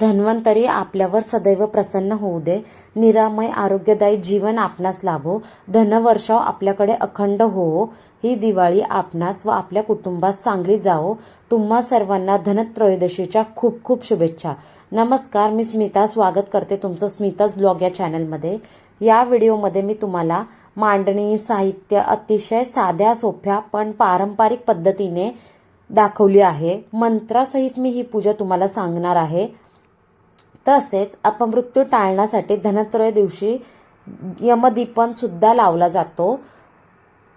धन्वंतरी आपल्यावर सदैव प्रसन्न होऊ दे. निरामय आरोग्यदायी जीवन आपणास लाभो. धनवर्षाव आपल्याकडे अखंड होवो ही दिवाळी आपणास व आपल्या कुटुंबास चांगली जावो. तुम्हा सर्वांना धनत्रयोदशीच्या खूप खूप शुभेच्छा. नमस्कार मी स्मिता. स्वागत करते तुमचं स्मिताज ब्लॉग या चॅनलमध्ये. या व्हिडिओमध्ये मी तुम्हाला मांडणी साहित्य अतिशय साध्या सोप्या पण पारंपरिक पद्धतीने दाखवली आहे. मंत्रासहित मी ही पूजा तुम्हाला सांगणार आहे. तसेच अपमृत्यू टाळण्यासाठी धनत्रय दिवशी यमदीपन सुद्धा लावला जातो.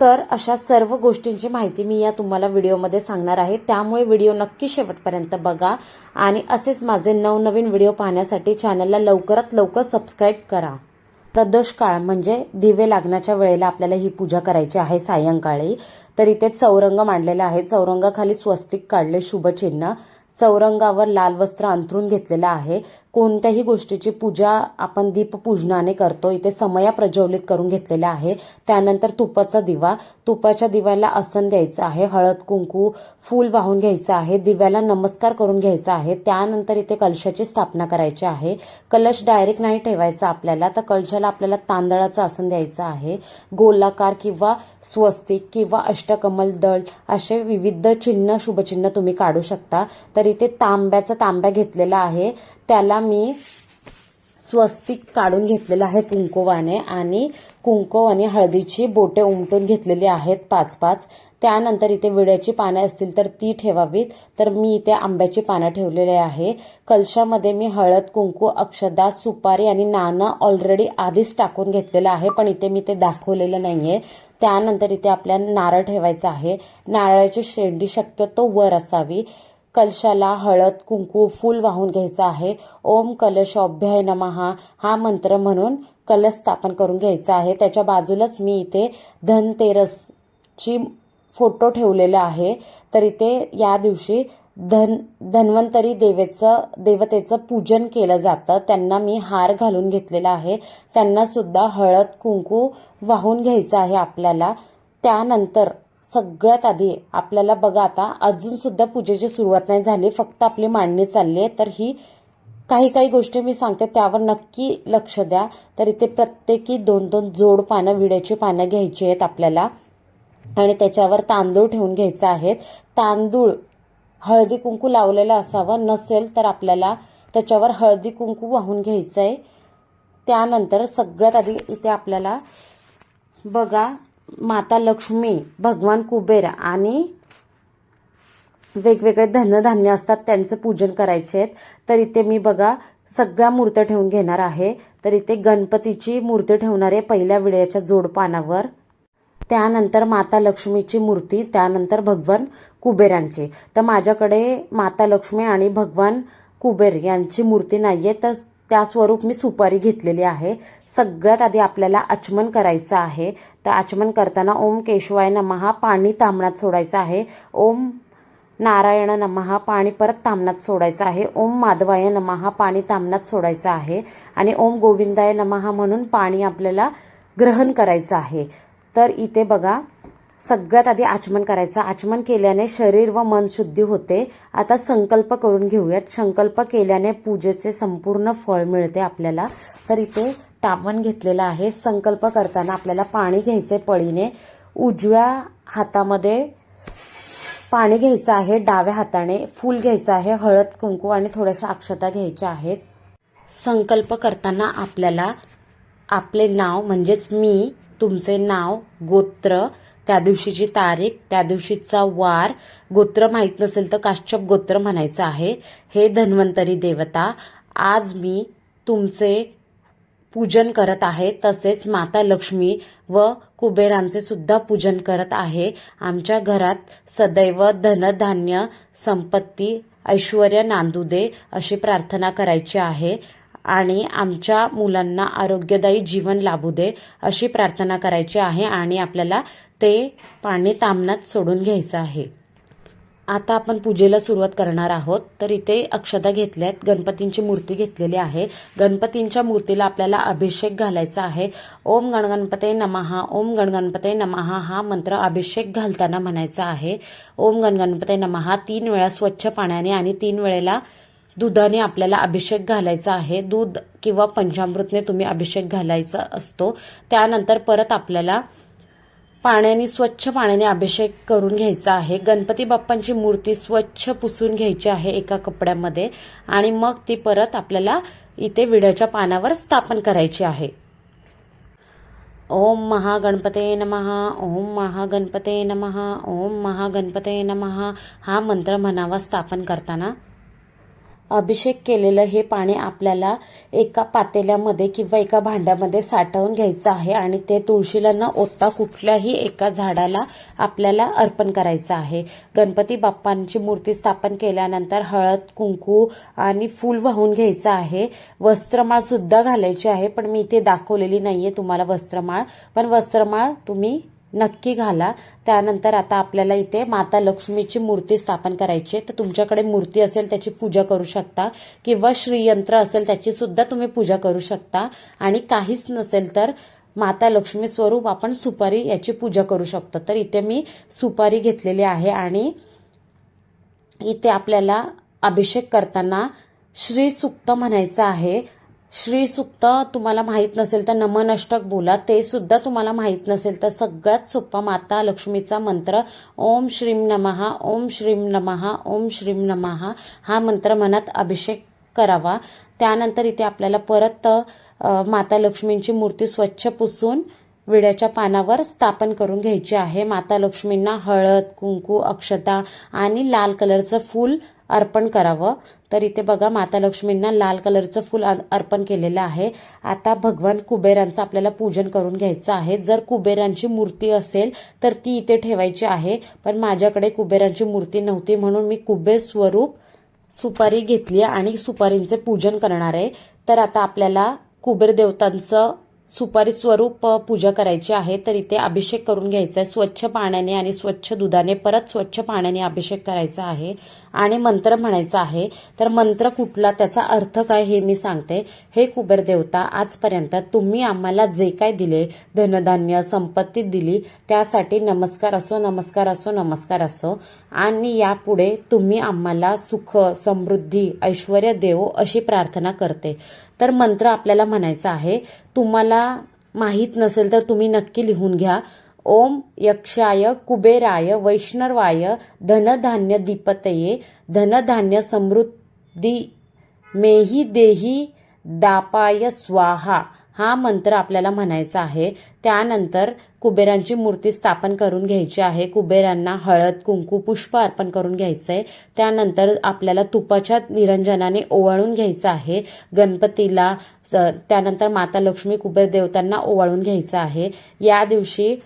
तर अशा सर्व गोष्टींची माहिती मी या तुम्हाला व्हिडिओमध्ये सांगणार आहे. त्यामुळे व्हिडिओ नक्की शेवटपर्यंत बघा. आणि असेच माझे नवनवीन व्हिडिओ पाहण्यासाठी चॅनलला लवकरात लवकर सबस्क्राईब करा. प्रदोष काळ म्हणजे दिवे लागण्याच्या वेळेला आपल्याला ही पूजा करायची आहे सायंकाळी. तर इथे चौरंग मांडलेला आहे. चौरंगाखाली स्वस्तिक काढले शुभचिन्ह. चौरंगावर लाल वस्त्र अंथरून घेतलेलं आहे. कोणत्याही गोष्टीची पूजा आपण दीपपूजनाने करतो. इथे समया प्रज्वलित करून घेतलेल्या आहे. त्यानंतर तुपाचा दिवा. तुपाच्या दिव्याला आसन द्यायचं आहे. हळद कुंकू फूल वाहून घ्यायचं आहे. दिव्याला नमस्कार करून घ्यायचा आहे. त्यानंतर इथे कलशाची स्थापना करायची आहे. कलश डायरेक्ट नाही ठेवायचा आपल्याला तर कलशाला आपल्याला तांदळाचं आसन द्यायचं आहे. गोलाकार किंवा स्वस्तिक किंवा अष्टकमल दळ असे विविध चिन्ह शुभचिन्ह तुम्ही काढू शकता. तर इथे तांब्याचा तांब्या घेतलेला आहे. त्याला मी स्वस्तिक काढून घेतलेलं आहे कुंकुवाने आणि कुंकू आणि हळदीची बोटे उमटून घेतलेली आहेत पाच पाच. त्यानंतर इथे विड्याची पानं असतील तर ती ठेवावीत. तर मी इथे आंब्याची पानं ठेवलेली आहे. कलशामध्ये मी हळद कुंकू अक्षदा सुपारी आणि नाणं ऑलरेडी आधीच टाकून घेतलेलं आहे पण इथे मी ते दाखवलेलं नाहीये. त्यानंतर इथे आपल्याला नारळ ठेवायचा आहे. नारळाची शेंडी शक्यतो वर असावी. कलशाला हळद कुंकू फूल वाहून घ्यायचं आहे. ओम कलशोभ्याय नमहा. हा मंत्र म्हणून कलश स्थापन करून घ्यायचा आहे. त्याच्या बाजूलाच मी इथे धनतेरसची फोटो ठेवलेला आहे. तर इथे या दिवशी धन धन्वंतरी देवेचं देवतेचं पूजन केलं जातं. त्यांना मी हार घालून घेतलेला आहे. त्यांना सुद्धा हळद कुंकू वाहून घ्यायचं आहे आपल्याला. त्यानंतर सगळ्यात आधी आपल्याला बघा आता अजून सुद्धा पूजेची सुरुवात नाही झाली फक्त आपली मांडणी चालली आहे. तर ही काही काही गोष्टी मी सांगते त्यावर नक्की लक्ष द्या. तर इथे प्रत्येकी दोन दोन जोड पानं विड्याची पानं घ्यायची आहेत आपल्याला. आणि त्याच्यावर तांदूळ ठेवून घ्यायचा आहेत. तांदूळ हळदी कुंकू लावलेलं असावं नसेल तर आपल्याला त्याच्यावर हळदी कुंकू वाहून घ्यायचं आहे त्यानंतर सगळ्यात आधी इथे आपल्याला बघा माता लक्ष्मी भगवान कुबेर आणि वेगवेगळे धनधान्य असतात त्यांचं पूजन करायचे आहेत. तर इथे मी बघा सगळ्या मूर्त्या ठेवून घेणार आहे. तर इथे गणपतीची मूर्ती ठेवणार आहे पहिल्या विड्याच्या जोडपानावर. त्यानंतर माता लक्ष्मीची मूर्ती त्यानंतर भगवान कुबेरांची. तर माझ्याकडे माता लक्ष्मी आणि भगवान कुबेर यांची मूर्ती नाही आहे तर त्या स्वरूप मी सुपारी घेतलेली आहे. सगळ्यात आधी आपल्याला आचमन करायचं आहे. तर आचमन करताना ओम केशवाय नमहा पाणी तांबणात सोडायचं आहे. ओम नारायण नमहा पाणी परत तांबणात सोडायचं आहे. ओम माधवाय नमहा पाणी तांबणात सोडायचं आहे. आणि ओम गोविंदाय नमहा म्हणून पाणी आपल्याला ग्रहण करायचं आहे. तर इथे बघा सगळ्यात आधी आचमन करायचं. आचमन केल्याने शरीर व मन शुद्धी होते. आता संकल्प करून घेऊयात. संकल्प केल्याने पूजेचे संपूर्ण फळ मिळते आपल्याला. तर इथे तामण घेतलेलं आहे. संकल्प करताना आपल्याला पाणी घ्यायचंय पळीने. उजव्या हातामध्ये पाणी घ्यायचं आहे. डाव्या हाताने फूल घ्यायचं आहे. हळद कुंकू आणि थोड्याशा अक्षता घ्यायच्या आहेत. संकल्प करताना आपल्याला आपले नाव म्हणजेच मी तुमचे नाव गोत्र त्या दिवशीची तारीख त्या दिवशीचा वार गोत्र माहीत नसेल तर काश्यप गोत्र म्हणायचं आहे. हे धन्वंतरी देवता आज मी तुमचे पूजन करत आहे. तसेच माता लक्ष्मी व कुबेरांचे सुद्धा पूजन करत आहे. आमच्या घरात सदैव धनधान्य संपत्ती ऐश्वर नांदू दे अशी प्रार्थना करायची आहे. आणि आमच्या मुलांना आरोग्यदायी जीवन लाभू दे अशी प्रार्थना करायची आहे आणि आपल्याला ते पाणी तामणात सोडून घ्यायचं आहे. आता आपण पूजेला सुरुवात करणार आहोत. तर इथे अक्षता घेतल्यात गणपतींची मूर्ती घेतलेली आहे. गणपतींच्या मूर्तीला आपल्याला अभिषेक घालायचा आहे. ओम गणगणपते नमहा ओम गणगणपते नमहा हा मंत्र अभिषेक घालताना म्हणायचा आहे. ओम गणगणपते नमहा तीन वेळा स्वच्छ पाण्याने आणि तीन वेळेला दुधाने आपल्याला अभिषेक घालायचा आहे. दूध किंवा पंचामृतने तुम्ही अभिषेक घालायचा असतो. त्यानंतर परत आपल्याला पाण्याने स्वच्छ पाण्याने अभिषेक करून घ्यायचा आहे. गणपती बाप्पांची मूर्ती स्वच्छ पुसून घ्यायची आहे एका कपड्यामध्ये आणि मग ती परत आपल्याला इथे विड्याच्या पानावर स्थापन करायची आहे. ओम महागणपते नमः ओम महागणपते नमहा ओम महागणपते नमः हा मंत्र म्हणावा स्थापन करताना अभिषेक केलेलं हे पाणी आपल्याला एका पातेल्यामध्ये किंवा एका भांड्यामध्ये साठवून घ्यायचं आहे आणि ते तुळशीला न ओतता कुठल्याही एका झाडाला आपल्याला अर्पण करायचं आहे. गणपती बाप्पांची मूर्ती स्थापन केल्यानंतर हळद कुंकू आणि फूल वाहून घ्यायचं आहे. वस्त्रमाळ सुद्धा घालायची आहे पण मी इथे दाखवलेली नाहीये तुम्हाला वस्त्रमाळ. पण वस्त्रमाळ तुम्ही नक्की घाला. त्यानंतर आता आपल्याला इथे माता लक्ष्मीची मूर्ती स्थापन करायची आहे. तर तुमच्याकडे मूर्ती असेल त्याची पूजा करू शकता किंवा श्रीयंत्र असेल त्याची सुद्धा तुम्ही पूजा करू शकता. आणि काहीच नसेल तर माता लक्ष्मी स्वरूप आपण सुपारी याची पूजा करू शकतो. तर इथे मी सुपारी घेतलेली आहे आणि इथे आपल्याला अभिषेक करताना श्री सुक्त म्हणायचं आहे. श्री सुक्त तुम्हाला माहीत नसेल तर नमन अष्टक बोला. ते सुद्धा तुम्हाला माहीत नसेल तर सगळ्यात सोपा माता लक्ष्मीचा मंत्र ओम श्रीम नमहा ओम श्रीम नमहा ओम श्रीम नमहा हा मंत्र मनात अभिषेक करावा. त्यानंतर इथे आपल्याला परत माता लक्ष्मींची मूर्ती स्वच्छ पुसून विड्याच्या पानावर स्थापन करून घ्यायची आहे. माता लक्ष्मींना हळद कुंकू अक्षता आणि लाल कलरचं फूल अर्पण करावं. तर इथे बघा माता लक्ष्मींना लाल कलरचं फूल अर्पण केलेलं आहे. आता भगवान कुबेरांचं आपल्याला पूजन करून घ्यायचं आहे. जर कुबेरांची मूर्ती असेल तर ती इथे ठेवायची आहे. पण माझ्याकडे कुबेरांची मूर्ती नव्हती म्हणून मी कुबेर स्वरूप सुपारी घेतली आणि सुपारींचे पूजन करणार आहे. तर आता आपल्याला कुबेर देवतांचं सुपारी स्वरूप पूजा करायची आहे तर इथे अभिषेक करून घ्यायचा आहे. स्वच्छ पाण्याने आणि स्वच्छ दुधाने परत स्वच्छ पाण्याने अभिषेक करायचा आहे आणि मंत्र म्हणायचा आहे. तर मंत्र कुठला त्याचा अर्थ काय हे मी सांगते. हे कुबेर देवता आजपर्यंत तुम्ही आम्हाला जे काय दिले धनधान्य संपत्ती दिली त्यासाठी नमस्कार असो नमस्कार असो नमस्कार असो आणि यापुढे तुम्ही आम्हाला सुख समृद्धी ऐश्वर देवो अशी प्रार्थना करते. तर मंत्र आपल्याला म्हणायचा आहे तुम्हाला माहीत नसेल तर तुम्ही नक्की लिहून घ्या. ओम यक्षाय कुबेराय वैष्णवाय धनधान्य दीपतये धनधान्य समृद्धी मेही देही दापाय स्वाहा. हा मंत्र आपल्याला म्हणायचा आहे. त्यानंतर कुबेरांची मूर्ती स्थापन करून घ्यायची आहे. कुबेरांना हळद कुंकू पुष्प अर्पण करून घ्यायचं आहे त्यानंतर आपल्याला तुपाच्या निरंजनाने ओवाळून घ्यायचं आहे. गणपतीला स- त्यानंतर माता लक्ष्मी कुबेर देवतांना ओवाळून घ्यायचं आहे. या दिवशी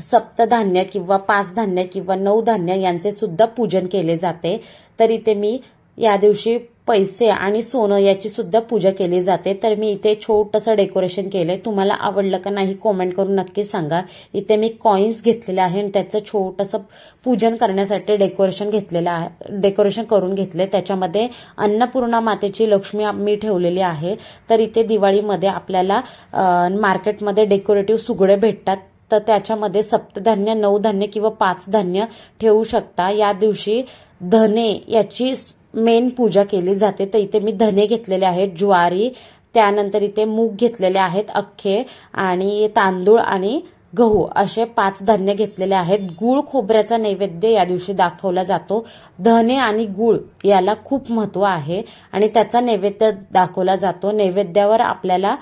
सप्तधान्य किंवा पाच धान्य किंवा नऊ धान्य यांचे सुद्धा पूजन केले जाते. तर इथे मी या दिवशी पैसे आणि सोनं याची सुद्धा पूजा केली जाते. तर मी इथे छोटंसं डेकोरेशन केलंय. तुम्हाला आवडलं का नाही कॉमेंट करून नक्की सांगा. इथे मी कॉइन्स घेतलेले आहे आणि त्याचं छोटंसं पूजन करण्यासाठी डेकोरेशन घेतलेलं आहे. डेकोरेशन करून घेतले त्याच्यामध्ये अन्नपूर्णा मातेची लक्ष्मी मी ठेवलेली आहे. तर इथे दिवाळीमध्ये आपल्याला मार्केटमध्ये डेकोरेटिव्ह सुगडे भेटतात. तर त्याच्यामध्ये सप्तधान्य नऊ धान्य किंवा पाच धान्य ठेवू शकता. या दिवशी धने याची मेन पूजा केली जाते. तर इथे मी धने घेतलेले आहेत ज्वारी त्यानंतर इथे मूग घेतलेले आहेत अख्खे आणि तांदूळ आणि गहू. असे पाच धान्य घेतलेले आहेत. गुळ खोबऱ्याचा नैवेद्य या दिवशी दाखवला जातो. धने आणि गुळ याला खूप महत्त्व आहे आणि त्याचा नैवेद्य दाखवला जातो. नैवेद्यावर आपल्याला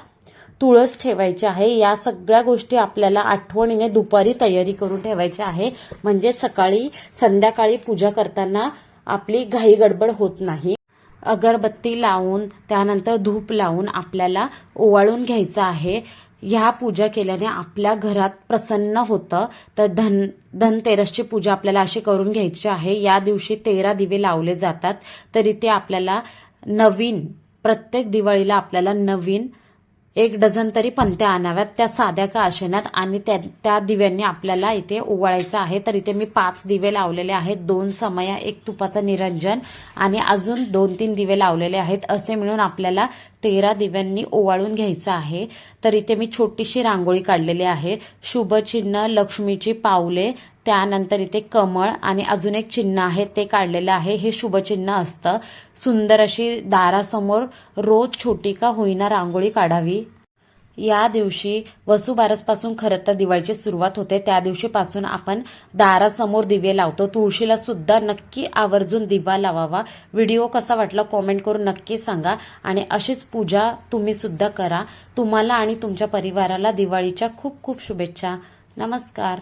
तुळस ठेवायची आहे. या सगळ्या गोष्टी आपल्याला आठवणीने दुपारी तयारी करून ठेवायची आहे. म्हणजे सकाळी संध्याकाळी पूजा करताना आपली घाई गडबड होत नाही. अगरबत्ती लावून त्यानंतर धूप लावून आपल्याला ओवाळून घ्यायचं आहे. ह्या पूजा केल्याने आपल्या घरात प्रसन्न होतं. तर धन धनतेरसची पूजा आपल्याला अशी करून घ्यायची आहे. या दिवशी तेरा दिवे लावले जातात. तर इथे आपल्याला नवीन प्रत्येक दिवाळीला आपल्याला नवीन एक डझन तरी पंत्या आणाव्यात त्या साध्या का असेनात आणि त्या त्या दिव्यांनी आपल्याला इथे ओवाळायचं आहे. तर इथे मी पाच दिवे लावलेले आहेत. दोन समया एक तुपाचं निरंजन आणि अजून दोन तीन दिवे लावलेले आहेत. असे मिळून आपल्याला तेरा दिव्यांनी ओवाळून घ्यायचं आहे. तर इथे मी छोटीशी रांगोळी काढलेली आहे. शुभचिन्ह लक्ष्मीची पावले त्यानंतर इथे कमळ आणि अजून एक चिन्ह आहे ते काढलेलं आहे. हे शुभचिन्ह असतं. सुंदर अशी दारासमोर रोज छोटी का होईना रांगोळी काढावी. या दिवशी वसुबारसपासून खरं तर दिवाळीची सुरुवात होते. त्या दिवशीपासून आपण दारासमोर दिवे लावतो. तुळशीला सुद्धा नक्की आवर्जून दिवा लावावा. व्हिडिओ कसा वाटला कॉमेंट करून नक्की सांगा. आणि अशीच पूजा तुम्ही सुद्धा करा. तुम्हाला आणि तुमच्या परिवाराला दिवाळीच्या खूप खूप शुभेच्छा. नमस्कार.